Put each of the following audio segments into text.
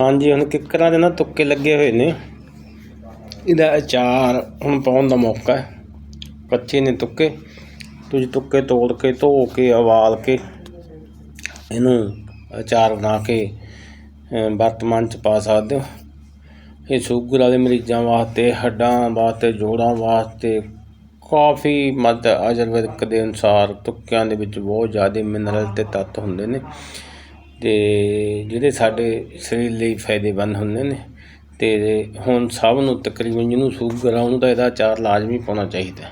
ਹਾਂਜੀ, ਹੁਣ ਕਿੱਕਰਾਂ ਦੇ ਨਾ ਤੁੱਕੇ ਲੱਗੇ ਹੋਏ ਨੇ। ਇਹਦਾ ਅਚਾਰ ਹੁਣ ਪਾਉਣ ਦਾ ਮੌਕਾ ਹੈ। ਕੱਚੇ ਨੇ ਤੁੱਕੇ। ਤੁਸੀਂ ਤੁੱਕੇ ਤੋੜ ਕੇ, ਧੋ ਕੇ, ਉਬਾਲ ਕੇ ਇਹਨੂੰ ਅਚਾਰ ਬਣਾ ਕੇ ਵਰਤਮਾਨ ਚ ਪਾ ਸਕਦੇ ਹੋ। ਇਹ ਸ਼ੂਗਰ ਵਾਲੇ ਮਰੀਜ਼ਾਂ ਵਾਸਤੇ, ਹੱਡਾਂ ਵਾਸਤੇ, ਜੋੜਾਂ ਵਾਸਤੇ ਕਾਫੀ ਮਦ ਆਯੁਰਵੈਦਿਕ ਦੇ ਅਨੁਸਾਰ ਤੁੱਕਿਆਂ ਦੇ ਵਿੱਚ ਬਹੁਤ ਜ਼ਿਆਦਾ ਮਿਨਰਲ ਤੇ ਤੱਤ ਹੁੰਦੇ ਨੇ। ਤੇ ਜਿਹੜੇ ਸਾਡੇ ਸਰੀਰ ਲਈ ਫਾਇਦੇਮੰਦ ਹੁੰਦੇ ਨੇ ਅਤੇ ਹੁਣ ਸਭ ਨੂੰ ਤਕਰੀਬਨ ਜਿਹਨੂੰ ਸ਼ੂਗਰ ਆ ਉਹਨੂੰ ਤਾਂ ਇਹਦਾ ਅਚਾਰ ਲਾਜ਼ਮੀ ਪਾਉਣਾ ਚਾਹੀਦਾ।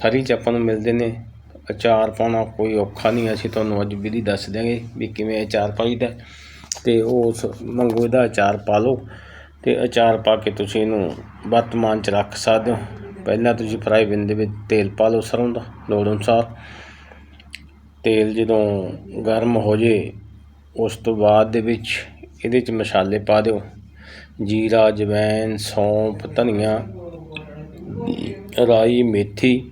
ਹਰੀ ਚ ਆਪਾਂ ਨੂੰ ਮਿਲਦੇ ਨੇ। ਅਚਾਰ ਪਾਉਣਾ ਕੋਈ ਔਖਾ ਨਹੀਂ, ਅਸੀਂ ਤੁਹਾਨੂੰ ਅੱਜ ਵਿਧੀ ਦੱਸ ਦਿਆਂਗੇ ਵੀ ਕਿਵੇਂ ਅਚਾਰ ਪਾਈਦਾ। ਅਤੇ ਉਸ ਮੰਗੋ ਇਹਦਾ ਅਚਾਰ ਪਾ ਲਓ ਅਤੇ ਅਚਾਰ ਪਾ ਕੇ ਤੁਸੀਂ ਇਹਨੂੰ ਵਰਤਮਾਨ ਚ ਰੱਖ ਸਕਦੇ ਹੋ। ਪਹਿਲਾਂ ਤੁਸੀਂ ਫਰਾਈ ਪੈਨ ਦੇ ਵਿੱਚ ਤੇਲ ਪਾ ਲਓ ਸਰੋਂ ਦਾ, ਲੋੜ ਅਨੁਸਾਰ। ਤੇਲ ਜਦੋਂ ਗਰਮ ਹੋ ਜੇ, ਉਸ ਤੋਂ ਬਾਅਦ ਦੇ ਵਿੱਚ ਇਹਦੇ ਚ ਮਸਾਲੇ ਪਾ ਦਿਓ। ਜੀਰਾ ਜਵੈਨ ਸੌਂਫ, ਧਨੀਆ, ਰਾਈ, ਮੇਥੀ,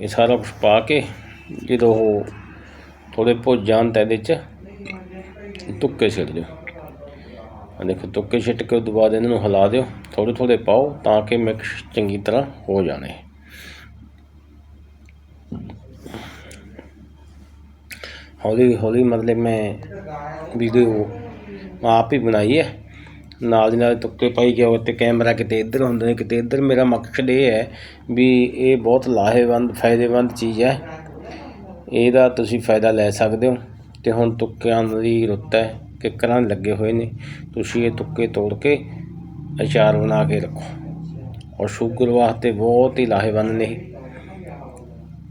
ਇਹ ਸਾਰਾ ਕੁਛ ਪਾ ਕੇ ਜਦੋਂ ਉਹ ਥੋੜ੍ਹੇ ਭੁੱਜ ਜਾਣ ਤਾਂ ਇਹਦੇ ਚ ਤੁੱਕੇ ਛਿੱਟ ਦਿਓ। ਆ ਦੇਖੋ, ਤੁੱਕੇ ਛਿੱਟ ਕੇ ਉਦੋਂ ਬਾਅਦ ਇਹਨਾਂ ਨੂੰ ਹਿਲਾ ਦਿਓ। ਥੋੜ੍ਹੇ ਥੋੜ੍ਹੇ ਪਾਓ ਤਾਂ ਕਿ ਮਿਕਸ ਚੰਗੀ ਤਰ੍ਹਾਂ ਹੋ ਜਾਣੇ। ਹੌਲੀ ਹੌਲੀ ਮਤਲਬ ਮੈਂ ਵੀਡੀਓ ਆਪ ਹੀ ਬਣਾਈ ਹੈ। ਨਾਲ ਦੀ ਨਾਲ ਤੁੱਕੇ ਪਾਈ ਗਿਆ ਤੇ ਕੈਮਰਾ ਕਿਤੇ ਇੱਧਰ ਹੁੰਦੇ ਨੇ ਕਿਤੇ ਇੱਧਰ ਮੇਰਾ ਮਕਸਦ ਇਹ ਹੈ ਵੀ ਇਹ ਬਹੁਤ ਲਾਹੇਵੰਦ ਫਾਇਦੇਮੰਦ ਚੀਜ਼ ਹੈ। ਇਹਦਾ ਤੁਸੀਂ ਫਾਇਦਾ ਲੈ ਸਕਦੇ ਹੋ ਤੇ ਹੁਣ ਤੁੱਕਿਆਂ ਦੀ ਰੁੱਤ ਹੈ ਕਿੱਕਰਾਂ ਲੱਗੇ ਹੋਏ ਨੇ। ਤੁਸੀਂ ਇਹ ਤੁੱਕੇ ਤੋੜ ਕੇ ਅਚਾਰ ਬਣਾ ਕੇ ਰੱਖੋ। ਔਰ ਸ਼ੂਗਰ ਵਾਸਤੇ ਬਹੁਤ ਹੀ ਲਾਹੇਵੰਦ ਨੇ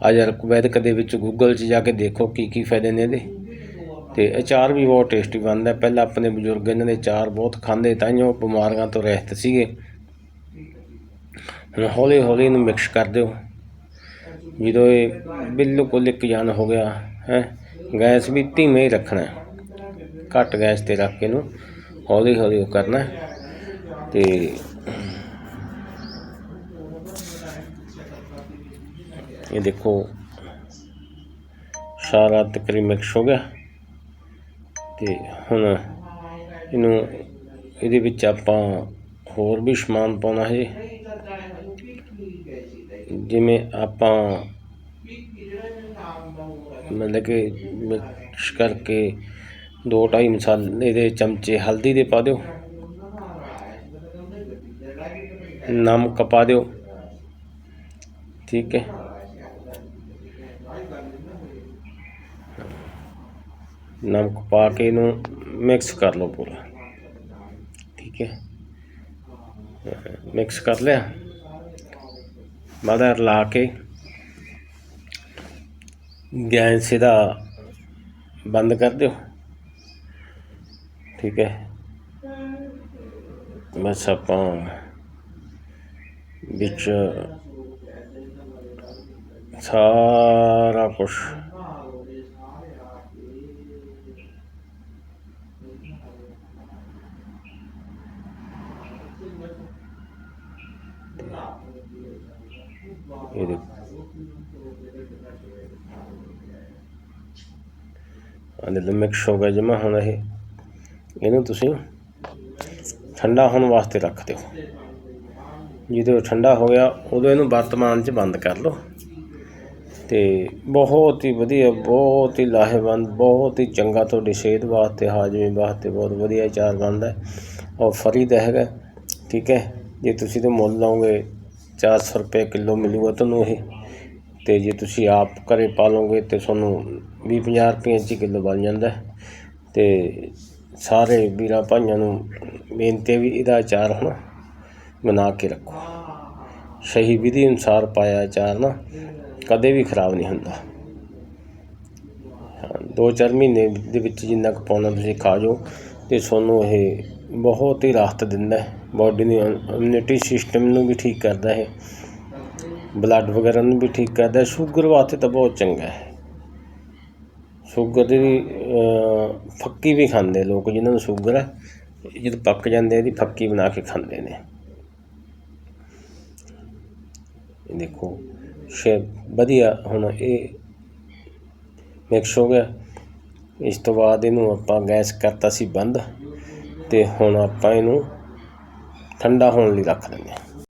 ਆਯੁਰਵੈਦਿਕ ਦੇ ਵਿੱਚ ਗੂਗਲ 'ਚ ਜਾ ਕੇ ਦੇਖੋ ਕੀ ਕੀ ਫਾਇਦੇ ਨੇ ਇਹਦੇ। ਤੇ ਅਚਾਰ ਵੀ ਬਹੁਤ ਟੇਸਟੀ ਬਣਦਾ। ਪਹਿਲਾਂ ਆਪਣੇ ਬਜ਼ੁਰਗ ਇਹਨਾਂ ਦੇ ਅਚਾਰ ਬਹੁਤ ਖਾਂਦੇ ਤਾਂ ਉਹ ਬਿਮਾਰੀਆਂ ਤੋਂ ਰਹਿਤ ਸੀਗੇ। ਹੁਣ ਹੌਲੀ ਹੌਲੀ ਇਹਨੂੰ ਮਿਕਸ ਕਰ ਦਿਓ। ਜਦੋਂ ਇਹ ਬਿਲਕੁਲ ਇੱਕ ਜਾਨ ਹੋ ਗਿਆ, ਹੈ, ਗੈਸ ਵੀ ਧੀਮੇ ਹੀ ਰੱਖਣਾ ਘੱਟ ਗੈਸ ਤੇ ਰੱਖ ਕੇ ਇਹਨੂੰ ਹੌਲੀ ਹੌਲੀ ਉਹ ਕਰਨਾ ਹੈ। ਤੇ ਇਹ ਦੇਖੋ, ਸਾਰਾ ਤਕਰੀਬ ਮਿਕਸ ਹੋ ਗਿਆ। ਤੇ ਹੁਣ ਇਹਨੂੰ, ਇਹਦੇ ਵਿੱਚ ਆਪਾਂ ਹੋਰ ਵੀ ਸਮਾਨ ਪਾਉਣਾ ਹੈ। ਜਿਵੇਂ ਆਪਾਂ ਮਤਲਬ ਕਿ ਮਿਕਸ ਕਰਕੇ ਦੋ ਢਾਈ ਮਸਾਲੇ ਦੇ ਚਮਚੇ ਹਲਦੀ ਦੇ ਪਾ ਦਿਓ। ਨਮਕ ਪਾ ਦਿਓ। ਠੀਕ ਹੈ। ਨਮਕ ਪਾ ਕੇ ਇਹਨੂੰ ਮਿਕਸ ਕਰ ਲਓ ਪੂਰਾ। ਠੀਕ ਹੈ? ਮਿਕਸ ਕਰ ਲਿਆ। ਮਦਰ ਲਾ ਕੇ ਗੈਸ ਇਹਦਾ ਬੰਦ ਕਰ ਦਿਓ। ਠੀਕ ਹੈ? ਬਸ ਆਪਾਂ ਵਿੱਚ ਸਾਰਾ ਕੁਛ ਇਹ ਦੇਖੋ ਅੰਦਰ ਦਾ ਮਿਕਸ ਹੋ ਗਿਆ ਜਮਾ ਹੁਣ ਇਹ। ਇਹਨੂੰ ਤੁਸੀਂ ਠੰਡਾ ਹੋਣ ਵਾਸਤੇ ਰੱਖ ਦਿਓ ਜਦੋਂ ਠੰਡਾ ਹੋ ਗਿਆ, ਉਦੋਂ ਇਹਨੂੰ ਵਰਤਮਾਨ 'ਚ ਬੰਦ ਕਰ ਲਓ। ਤੇ ਬਹੁਤ ਹੀ ਵਧੀਆ, ਬਹੁਤ ਹੀ ਲਾਹੇਵੰਦ, ਬਹੁਤ ਹੀ ਚੰਗਾ ਤੁਹਾਡੀ ਸਿਹਤ ਵਾਸਤੇ, ਹਾਜ਼ਮੇ ਵਾਸਤੇ ਬਹੁਤ ਵਧੀਆ ਅਚਾਰ ਬਣਦਾ ਔਰ ਫਰੀ ਦਾ ਹੈਗਾ, ਠੀਕ ਹੈ, ਜੇ ਤੁਸੀਂ ਤੇ ਮੁੱਲ ਲਾਓਗੇ 400 ਰੁਪਏ ਕਿਲੋ ਮਿਲੂਗਾ ਤੁਹਾਨੂੰ ਇਹ, ਤੇ ਜੇ ਤੁਸੀਂ ਆਪ ਘਰੇ ਪਾਲੋਗੇ ਤੇ ਤੁਹਾਨੂੰ 20 50 ਰੁਪਏ 'ਚ ਕਿਲੋ ਬਣ ਜਾਂਦਾ ਹੈ। ਤੇ ਸਾਰੇ ਵੀਰਾਂ ਭਾਈਆਂ ਨੂੰ ਬੇਨਤੀ ਵੀ ਇਹਦਾ ਅਚਾਰ ਹੁਣ ਬਣਾ ਕੇ ਰੱਖੋ। ਸਹੀ ਵਿਧੀ ਅਨੁਸਾਰ ਪਾਇਆ ਅਚਾਰ ਨਾ। ਕਦੇ ਵੀ ਖਰਾਬ ਨਹੀਂ ਹੁੰਦਾ। ਹਾਂ, ਦੋ ਚਾਰ ਮਹੀਨੇ ਦੇ ਵਿੱਚ ਜਿੰਨਾ ਕੁ ਪਾਉਣਾ ਤੁਸੀਂ ਖਾ ਜਾਓ ਤੇ ਤੁਹਾਨੂੰ ਇਹ ਬਹੁਤ ਹੀ ਰਾਹਤ ਦਿੰਦਾ ਹੈ। ਬਾਡੀ ਦੀ ਇਮਿਊਨਿਟੀ ਸਿਸਟਮ ਨੂੰ ਵੀ ਠੀਕ ਕਰਦਾ ਹੈ। ਬਲੱਡ ਵਗੈਰਾ ਨੂੰ ਵੀ ਠੀਕ ਕਰਦਾ ਹੈ। ਸ਼ੂਗਰ ਵਾਸਤੇ ਤਾਂ ਬਹੁਤ ਚੰਗਾ ਹੈ। ਸ਼ੂਗਰ ਦੀ ਫੱਕੀ ਵੀ ਖਾਂਦੇ ਲੋਕ ਜਿਨ੍ਹਾਂ ਨੂੰ ਸ਼ੂਗਰ ਹੈ। ਇਹ ਜਦੋਂ ਪੱਕ ਜਾਂਦੇ ਇਹਦੀ ਫੱਕੀ ਬਣਾ ਕੇ ਖਾਂਦੇ ਨੇ। ਦੇਖੋ ਸ਼ੇ ਵਧੀਆ ਹੁਣ ਇਹ ਮਿਕਸ ਹੋ ਗਿਆ। ਇਸ ਤੋਂ ਬਾਅਦ ਇਹਨੂੰ ਆਪਾਂ ਗੈਸ ਕਰਤਾ ਸੀ ਬੰਦ ਤੇ ਹੁਣ ਆਪਾਂ ਇਹਨੂੰ ਠੰਡਾ ਹੋਣ ਲਈ ਰੱਖ ਦਿੰਦੇ ਹਾਂ।